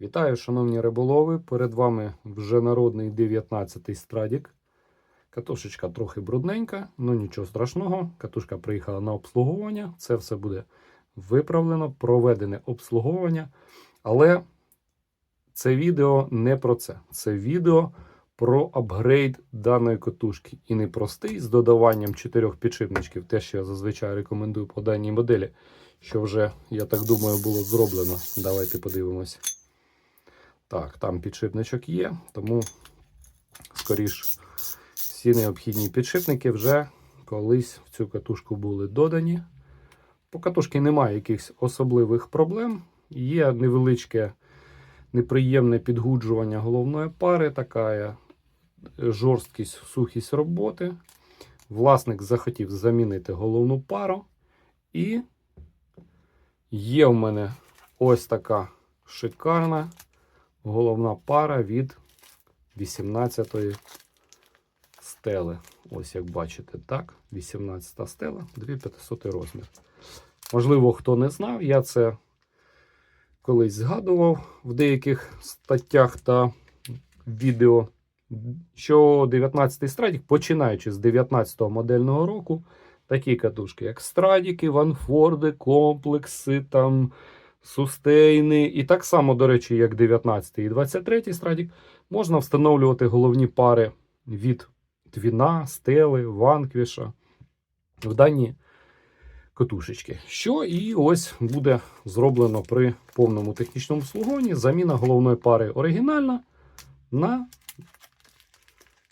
Вітаю, шановні риболови! Перед вами вже народний 19-й страдік. Катушечка трохи брудненька, ну нічого страшного. Катушка приїхала на обслуговування. Це все буде виправлено, проведене обслуговування. Але це відео не про це. Це відео про апгрейд даної катушки. І не простий з додаванням чотирьох підшипничків, те, що я зазвичай рекомендую по даній моделі, що вже, я так думаю, було зроблено. Давайте подивимося. Так, там підшипничок є, тому скоріш всі необхідні підшипники вже колись в цю катушку були додані. По катушці немає якихось особливих проблем. Є невеличке неприємне підгуджування головної пари, така жорсткість, сухість роботи. Власник захотів замінити головну пару. І є в мене ось така шикарна головна пара від 18-ї стели. Ось як бачите, так, 18 стела, 2500 розмір. Можливо, хто не знав, я це колись згадував в деяких статтях та відео, що 19-й страдік, починаючи з 19-го модельного року, такі катушки, як страдіки, ванфорди, комплекси, там, сустейни, і так само, до речі, як 19 і 23 страдік, можна встановлювати головні пари від твіна, стели, ванквіша в дані катушечки. Що і ось буде зроблено при повному технічному обслуговуванні. Заміна головної пари оригінальна на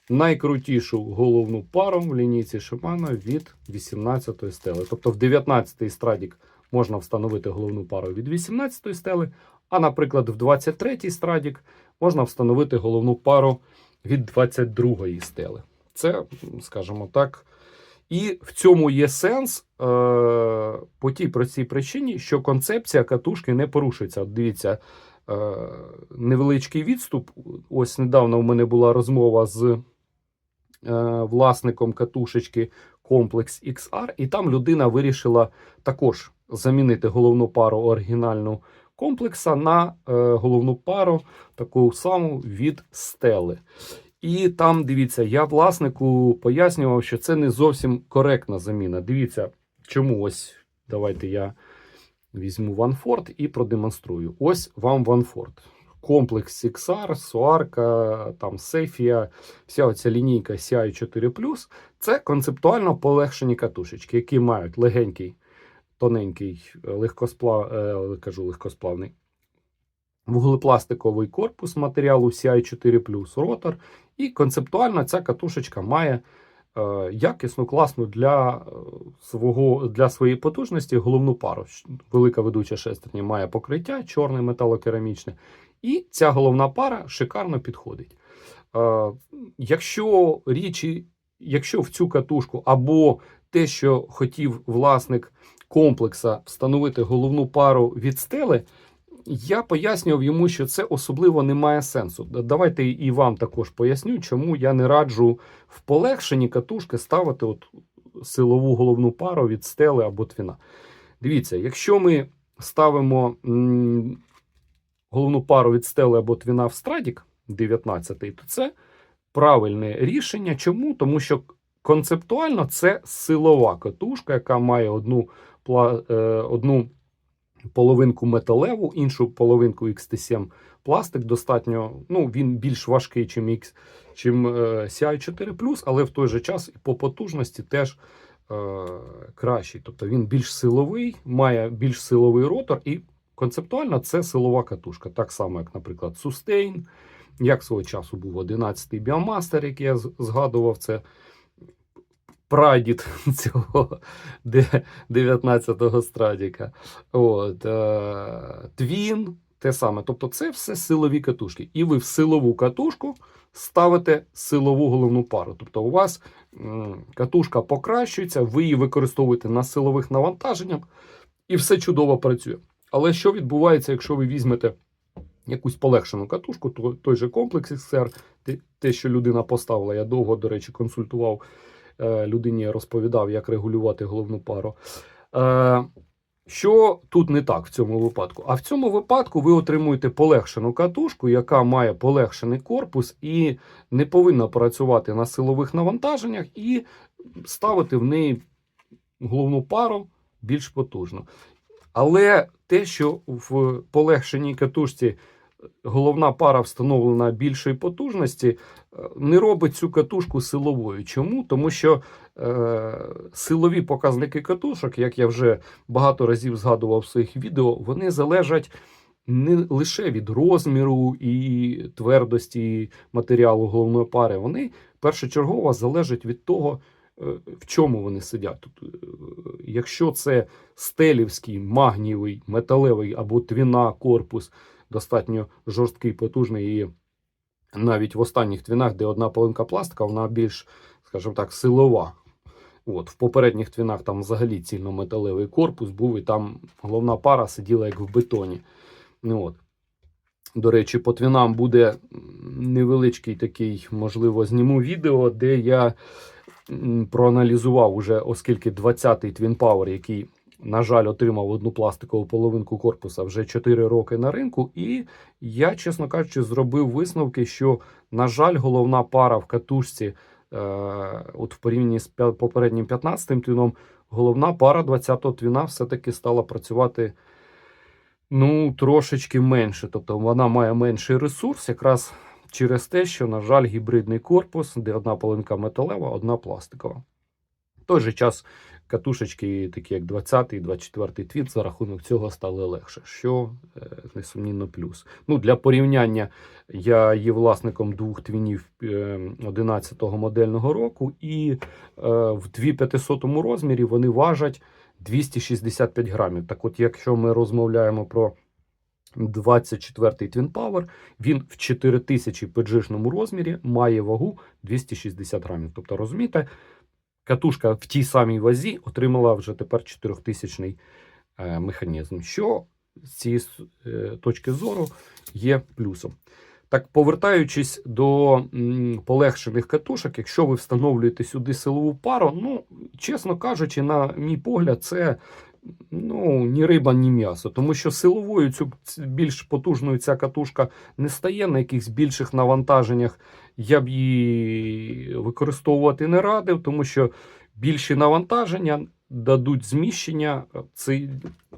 найкрутішу головну пару в лінійці Shimano від 18 стели. Тобто в 19 страдік можна встановити головну пару від 18 стели, а, наприклад, в 23 страдік можна встановити головну пару від 22 стели. Це, скажімо так. І в цьому є сенс е, по тій простій причині, що концепція катушки не порушується. От Дивіться, е, невеличкий відступ. Ось недавно в мене була розмова з власником катушечки Complex XR, і там людина вирішила також замінити головну пару оригінальну комплекса на е, головну пару таку саму від стели. І там, дивіться, я власнику пояснював, що це не зовсім коректна заміна. Дивіться, чому ось давайте я візьму OneFord і продемонструю. Ось вам OneFord. Комплекс XR, Суарка, там Сефія, вся оця лінійка CI 4 це концептуально полегшені катушечки, які мають легенький, тоненький, легкосплав... е, кажу, легкосплавний вуглепластиковий корпус матеріалу CI 4 ротор. І концептуально ця катушечка має е, якісну, класну для е, свого, для своєї потужності головну пару. Велика ведуча шестерня має покриття, чорне металокерамічне. І ця головна пара шикарно підходить. Е, якщо річі, якщо в цю катушку або те, що хотів власник комплекса встановити головну пару від стели, я пояснював йому, що це особливо не має сенсу. Давайте і вам також поясню, чому я не раджу в полегшенні катушки ставити от силову головну пару від стели або твіна. Дивіться, якщо ми ставимо головну пару від стели або твіна в страдік 19, то це правильне рішення. Чому? Тому що концептуально це силова катушка, яка має одну, е, одну половинку металеву, іншу половинку XT7 пластик достатньо. Ну, він більш важкий, чим X, чим ci 4 але в той же час і по потужності теж е, кращий. Тобто він більш силовий, має більш силовий ротор, і концептуально це силова катушка. Так само, як, наприклад, Sustain, як свого часу був 11-й Біомастер, який я згадував, це прадід цього 19-го страдіка. От, е, Твін, те саме. Тобто, це все силові катушки. І ви в силову катушку ставите силову головну пару. Тобто, у вас катушка покращується, ви її використовуєте на силових навантаженнях, і все чудово працює. Але що відбувається, якщо ви візьмете якусь полегшену катушку, то той же комплекс XR, те, що людина поставила, я довго, до речі, консультував Е, людині розповідав, як регулювати головну пару. Е, Що тут не так в цьому випадку? А в цьому випадку ви отримуєте полегшену катушку, яка має полегшений корпус і не повинна працювати на силових навантаженнях, і ставити в неї головну пару більш потужно. Але те, що в полегшеній катушці головна пара встановлена більшої потужності, е, не робить цю катушку силовою. Чому? Тому що е, силові показники катушок, як я вже багато разів згадував в своїх відео, вони залежать не лише від розміру і твердості матеріалу головної пари, вони першочергово залежать від того, е, в чому вони сидять. Тут, е, якщо це стелівський, магнієвий, металевий або твіна корпус, достатньо жорсткий, потужний, і навіть в останніх твінах, де одна половинка пластика, вона більш, скажімо так, силова. От, в попередніх твінах там взагалі цільнометалевий корпус був, і там головна пара сиділа як в бетоні. Ну, от. До речі, по твінам буде невеличкий такий, можливо, зніму відео, де я проаналізував уже, оскільки 20-й Twin Power, який, на жаль, отримав одну пластикову половинку корпуса вже 4 роки на ринку. І я, чесно кажучи, зробив висновки, що, на жаль, головна пара в катушці, е, от в порівнянні з попереднім 15-м твіном, головна пара 20-го твіна все-таки стала працювати ну, трошечки менше. Тобто вона має менший ресурс, якраз через те, що, на жаль, гібридний корпус, де одна половинка металева, одна пластикова. В той же час катушечки, такі як 20 і 24 твіт, за рахунок цього стали легше, що е, несумнівно плюс. Ну, для порівняння я є власником двох твінів е, 11-го модельного року, і е, в 2500 розмірі вони важать 265 грамів. Так от, якщо ми розмовляємо про 24-й Twin Power, він в 4000 педжишному розмірі має вагу 260 грамів. Тобто, розумієте, катушка в тій самій вазі отримала вже тепер 4000 е, механізм, що з цієї е, точки зору є плюсом. Так, повертаючись до полегшених катушок, якщо ви встановлюєте сюди силову пару, ну, чесно кажучи, на мій погляд, це ну, ні риба, ні м'ясо. Тому що силовою цю більш потужною ця катушка не стає на якихось більших навантаженнях. Я б її використовувати не радив, тому що більші навантаження дадуть зміщення. Це,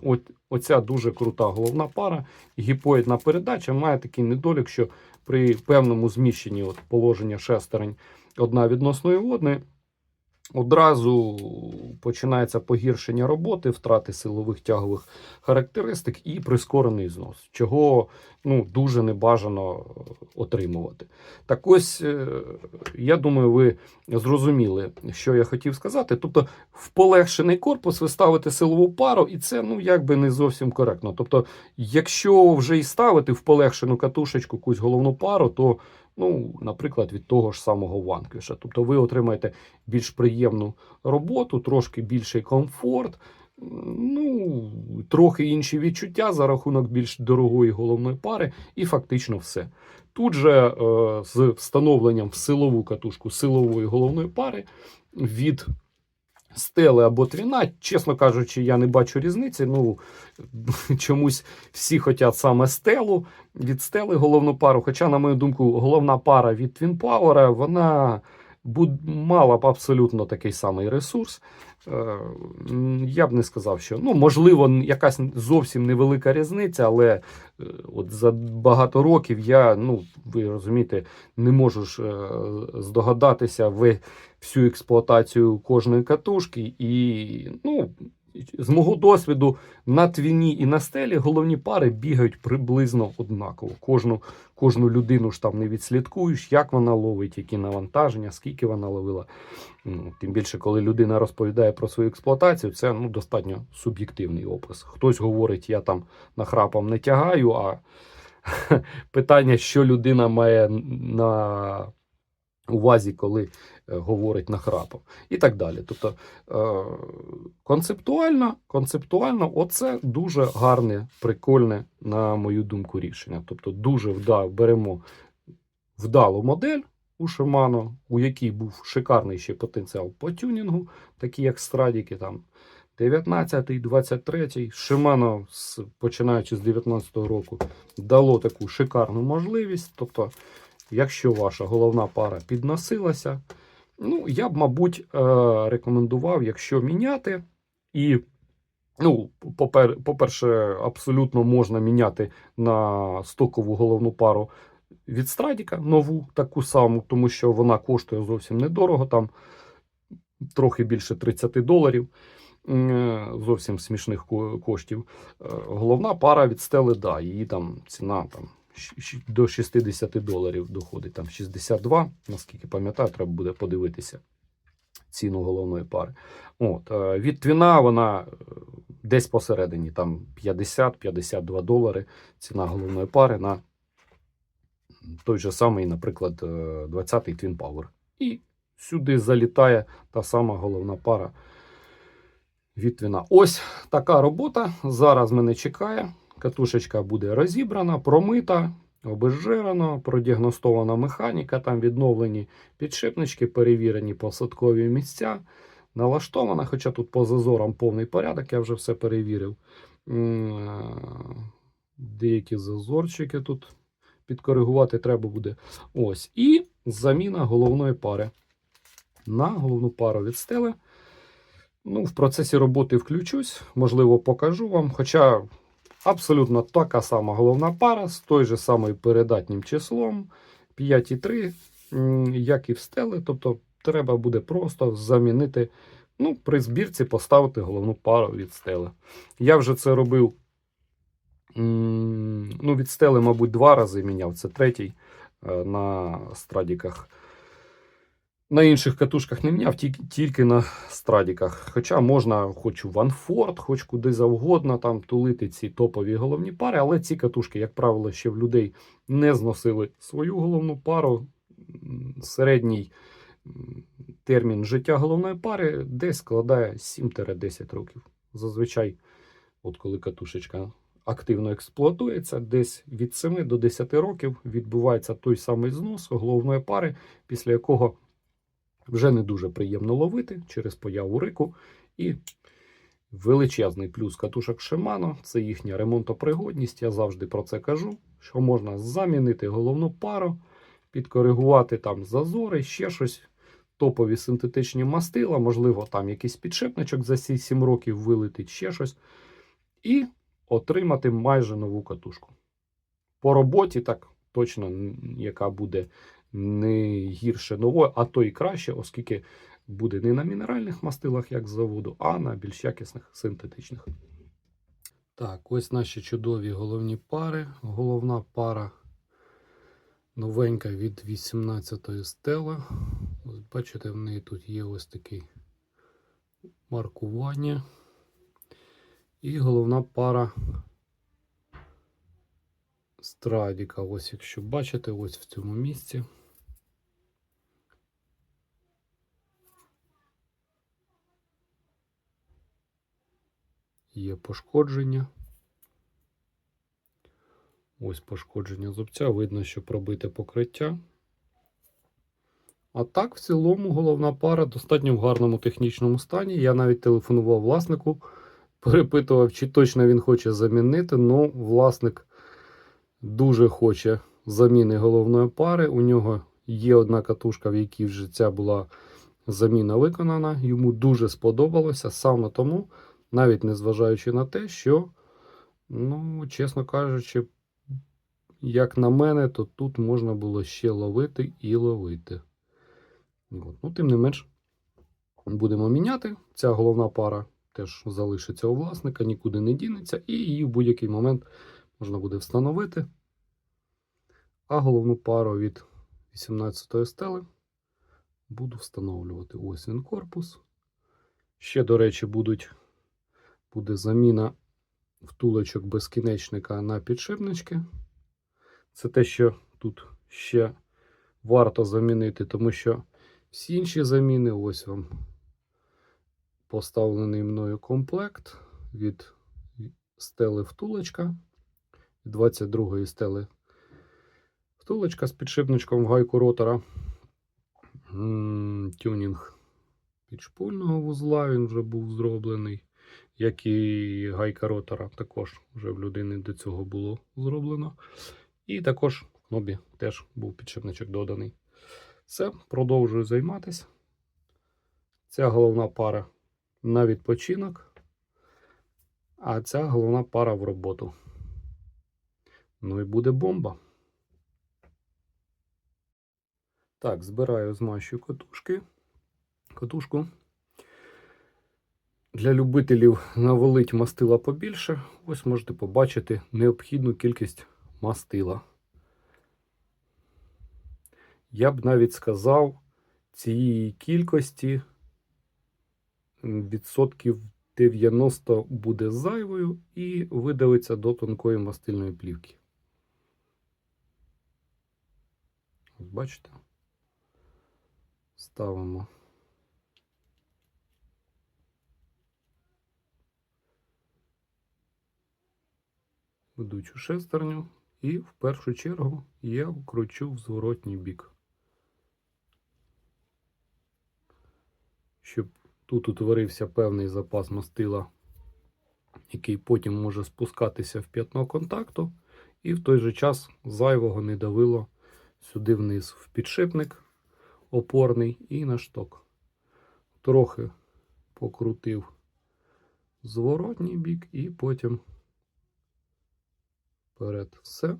от, оця дуже крута головна пара, гіпоїдна передача має такий недолік, що при певному зміщенні от, положення шестерень одна відносної водної, одразу починається погіршення роботи, втрати силових тягових характеристик і прискорений знос, чого ну, дуже небажано отримувати. Так ось, е, я думаю, ви зрозуміли, що я хотів сказати. Тобто, в полегшений корпус ви ставите силову пару, і це ну, якби не зовсім коректно. Тобто, якщо вже і ставити в полегшену катушечку якусь головну пару, то, ну, наприклад, від того ж самого ванквіша. Тобто ви отримаєте більш приємну роботу, трошки більший комфорт. Ну, трохи інші відчуття за рахунок більш дорогої головної пари, і фактично все. Тут же е, з встановленням в силову катушку силової головної пари від стели або твіна, чесно кажучи, я не бачу різниці. Ну, чомусь всі хочуть саме стелу від стели головну пару. Хоча, на мою думку, головна пара від Power, вона мала б абсолютно такий самий ресурс. Е, Я б не сказав, що ну, можливо, якась зовсім невелика різниця, але е, от за багато років я, ну, ви розумієте, не можу ж е, здогадатися ви всю експлуатацію кожної катушки. І ну, з мого досвіду на твіні і на стелі головні пари бігають приблизно однаково. Кожну, кожну людину ж там не відслідкуєш, як вона ловить, які навантаження, скільки вона ловила. Ну, Тим більше, коли людина розповідає про свою експлуатацію, це ну, достатньо суб'єктивний опис. Хтось говорить, я там нахрапом не тягаю, а питання, що людина має на увазі, коли говорить нахрапом, і так далі. Тобто е, концептуально, концептуально, оце дуже гарне, прикольне, на мою думку, рішення. Тобто, дуже вда, беремо вдалу модель у Shimano, у якій був шикарний ще потенціал по тюнінгу, такі як страдіки, там 19, 23. Shimano, з- починаючи з 19-го року, дало таку шикарну можливість. Тобто, якщо ваша головна пара підносилася, ну, я б, мабуть, е, рекомендував, якщо міняти, і, ну, по-перше, абсолютно можна міняти на стокову головну пару від Страдіка, нову таку саму, тому що вона коштує зовсім недорого, там трохи більше 30 доларів. Е, Зовсім смішних коштів. Е, Головна пара від стели, да, її там ціна там, до 60 доларів доходить, там 62, наскільки пам'ятаю, треба буде подивитися ціну головної пари. От, е, від твіна вона е, десь посередині, там 50-52 долари ціна головної пари на той же самий, наприклад, е, 20-й Twin Power. І сюди залітає та сама головна пара від твіна. Ось така робота. Зараз мене чекає. Катушечка буде розібрана, промита, обезжирена, продіагностована механіка, там відновлені підшипнички, перевірені посадкові місця. Налаштована, хоча тут по зазорам повний порядок, я вже все перевірив. Е, Деякі зазорчики тут підкоригувати треба буде. Ось. І заміна головної пари. На головну пару від стели. Ну, в процесі роботи включусь, можливо, покажу вам. Хоча абсолютно така сама головна пара з той же самим передатнім числом 5,3, як і в стели. Тобто треба буде просто замінити. Ну, при збірці поставити головну пару від стели. Я вже це робив. Ну, від стели, мабуть, два рази міняв. Це третій е, на страдіках. На інших катушках не міняв, тільки, на страдіках. Хоча можна хоч у Ванфорд, хоч куди завгодно там тулити ці топові головні пари, але ці катушки, як правило, ще в людей не зносили свою головну пару. Середній термін життя головної пари десь складає 7-10 років. Зазвичай, от коли катушечка активно експлуатується, десь від 7 до 10 років відбувається той самий знос головної пари, після якого вже не дуже приємно ловити через появу рику. І величезний плюс катушок Shimano – це їхня ремонтопригодність. Я завжди про це кажу, що можна замінити головну пару, підкоригувати там зазори, ще щось. Топові синтетичні мастила, можливо, там якийсь підшипничок за ці 7 років вилетить, ще щось. І отримати майже нову катушку. По роботі так точно, яка буде не гірше нової, а то і краще, оскільки буде не на мінеральних мастилах, як з заводу, а на більш якісних синтетичних. Так, ось наші чудові головні пари. Головна пара новенька від 18-ї стела. Бачите, в неї тут є ось таке маркування. І головна пара страдіка. Ось якщо бачите, ось в цьому місці. Є пошкодження. Ось пошкодження зубця. Видно, що пробите покриття. А так, в цілому, головна пара достатньо в гарному технічному стані. Я навіть телефонував власнику, перепитував, чи точно він хоче замінити. Ну, власник дуже хоче заміни головної пари. У нього є одна катушка, в якій вже ця була заміна виконана. Йому дуже сподобалося саме тому, навіть незважаючи на те, що, ну, чесно кажучи, як на мене, то тут можна було ще ловити і ловити. От. Ну, тим не менш, будемо міняти. Ця головна пара теж залишиться у власника, нікуди не дінеться, і її в будь-який момент можна буде встановити. А головну пару від 18-ї стели буду встановлювати. Ось він корпус. Ще, до речі, будуть, буде заміна втулочок безкінечника на підшипнички. Це те, що тут ще варто замінити, тому що всі інші заміни, ось вам поставлений мною комплект від стели втулочка, 22-ї стели втулочка з підшипничком в гайку ротора. Тюнінг підшпульного вузла, він вже був зроблений. Як і гайка ротора, також вже в людини до цього було зроблено. І також в кнобі теж був підшипничок доданий. Все, продовжую займатися. Ця головна пара на відпочинок, а ця головна пара в роботу. Ну і буде бомба. Так, збираю змащую котушки. Котушку. Для любителів навалить мастила побільше. Ось можете побачити необхідну кількість мастила. Я б навіть сказав, цієї кількості відсотків 90 буде зайвою і видавиться до тонкої мастильної плівки. Бачите? Ставимо. Ведучу шестерню і в першу чергу я вкручу в зворотній бік. Щоб тут утворився певний запас мастила, який потім може спускатися в п'ятно контакту, і в той же час зайвого не давило сюди вниз в підшипник опорний і на шток. Трохи покрутив зворотній бік і потім вперед все.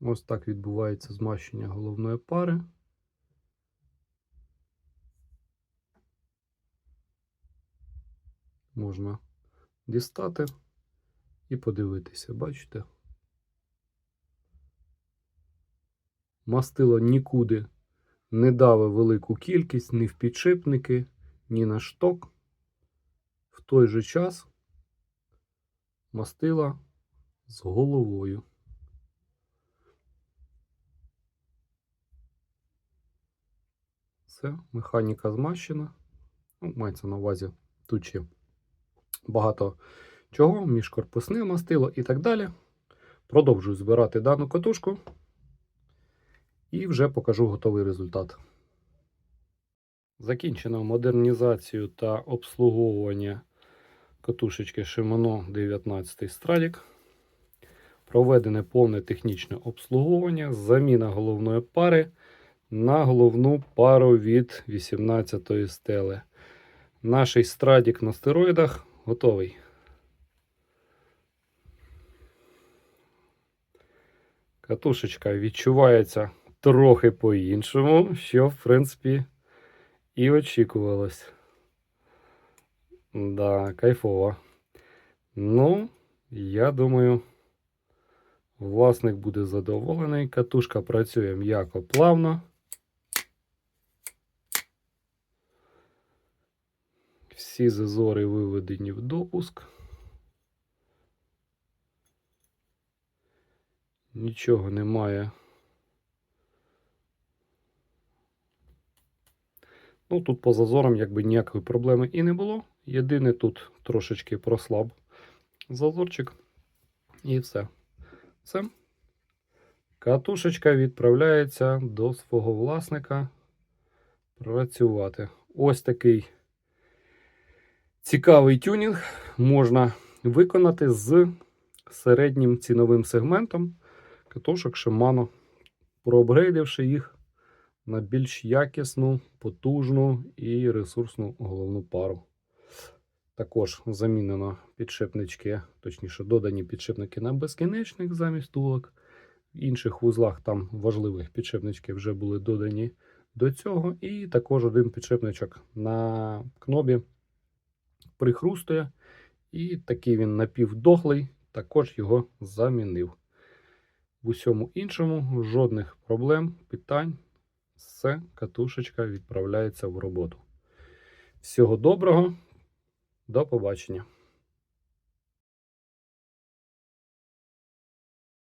Ось так відбувається змащення головної пари. Можна дістати і подивитися, бачите? Мастило нікуди не даве велику кількість ні в підшипники, ні на шток. В той же час мастила з головою. Все, механіка змащена. Ну, мається на увазі тут ще багато чого, міжкорпусне мастило і так далі. Продовжую збирати дану катушку і вже покажу готовий результат. Закінчено модернізацію та обслуговування катушечки Shimano 19 Stradic. Проведене повне технічне обслуговування, заміна головної пари на головну пару від 18-ї стели. Наш страдік на стероїдах готовий. Катушечка відчувається трохи по-іншому, що, в принципі, і очікувалось. Да, кайфово. Ну, я думаю, власник буде задоволений. Катушка працює м'яко плавно. Всі зазори виведені в допуск. Нічого немає. Ну, тут по зазорам якби ніякої проблеми і не було. Єдине тут трошечки прослаб зазорчик. І все. Все. Катушечка відправляється до свого власника працювати. Ось такий цікавий тюнінг можна виконати з середнім ціновим сегментом катушок Shimano, проапгрейдивши їх на більш якісну, потужну і ресурсну головну пару. Також замінено підшипнички, точніше, додані підшипники на безкінечник замість тулок. В інших вузлах там важливих підшипнички вже були додані до цього. І також один підшипничок на кнобі прихрустує. І такий він напівдохлий, також його замінив. В усьому іншому жодних проблем, питань. Все, катушечка відправляється в роботу. Всього доброго, до побачення.